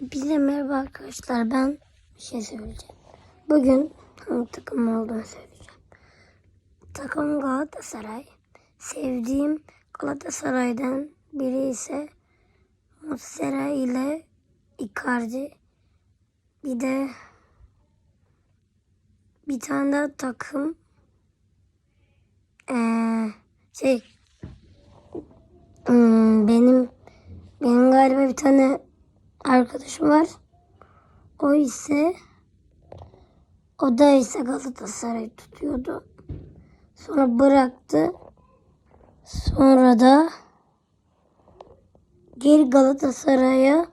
Hepinize merhaba arkadaşlar. Ben bir şey söyleyeceğim. Bugün hangi takım olduğunu söyleyeceğim. Takım Galatasaray. Sevdiğim Galatasaray'dan biri ise Muslera ile Icardi. Bir de bir tane daha takım ee, şey hmm, benim benim galiba bir tane arkadaşım var. O ise o da ise Galatasaray tutuyordu. Sonra bıraktı. Sonra da geri Galatasaray'a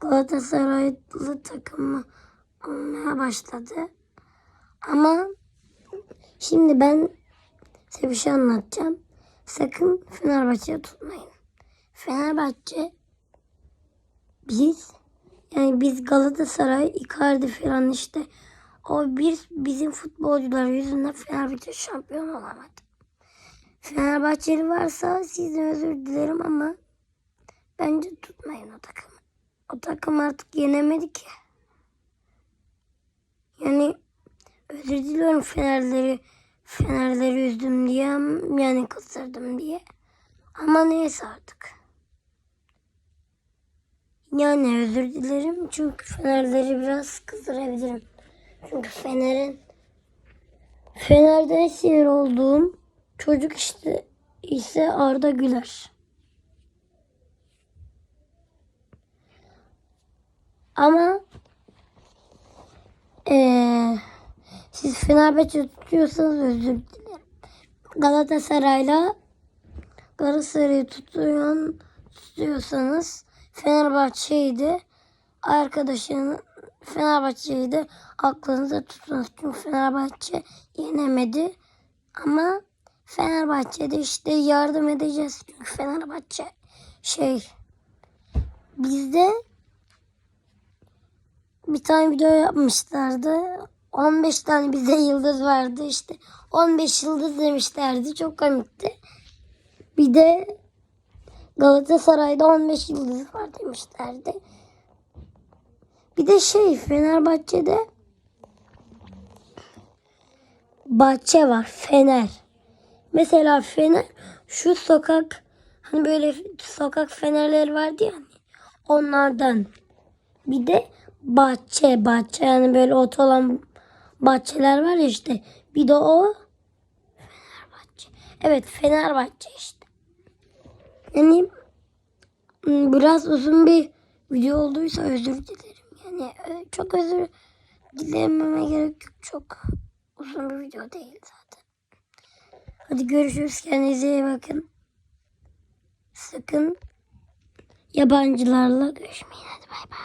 Galatasaraylı takımı olmaya başladı. Ama şimdi ben size bir şey anlatacağım. Sakın Fenerbahçe'yi tutmayın. Fenerbahçe biz yani biz Galatasaray, Icardi falan işte o bir bizim futbolcular yüzünden Fenerbahçe şampiyon olamadı. Fenerbahçeli varsa sizden özür dilerim ama bence tutmayın o takımı. O takım artık yenemedi ki. Yani özür diliyorum Fenerleri Fenerleri üzdüm diye yani kızdırdım diye. Ama neyse artık. Yani özür dilerim çünkü Fenerleri biraz kızdırabilirim. Çünkü Fener'in Fener'de sinir olduğum çocuk işte ise Arda Güler. Ama eee siz Fenerbahçe tutuyorsanız özür dilerim. Galatasaray'la Galatasaray'ı tutuyor, tutuyorsanız Fenerbahçe'ydi. Arkadaşının Fenerbahçe'ydi. Aklınızda tutun. Çünkü Fenerbahçe yenemedi. Ama Fenerbahçe'de işte yardım edeceğiz. Çünkü Fenerbahçe şey bizde bir tane video yapmışlardı. 15 tane bize yıldız vardı işte. 15 yıldız demişlerdi. Çok komikti. Bir de Galatasaray'da 15 yıldız var demişlerdi. Bir de şey Fenerbahçe'de bahçe var. Fener. Mesela Fener şu sokak hani böyle sokak fenerleri vardı ya onlardan. Bir de bahçe bahçe yani böyle ot olan bahçeler var ya işte. Bir de o Fenerbahçe. Evet Fenerbahçe işte. Yani m, biraz uzun bir video olduysa özür dilerim. Yani e, çok özür dilememe gerek yok. Çok uzun bir video değil zaten. Hadi görüşürüz. Kendinize iyi bakın. Sakın yabancılarla görüşmeyin. Hadi bay bay.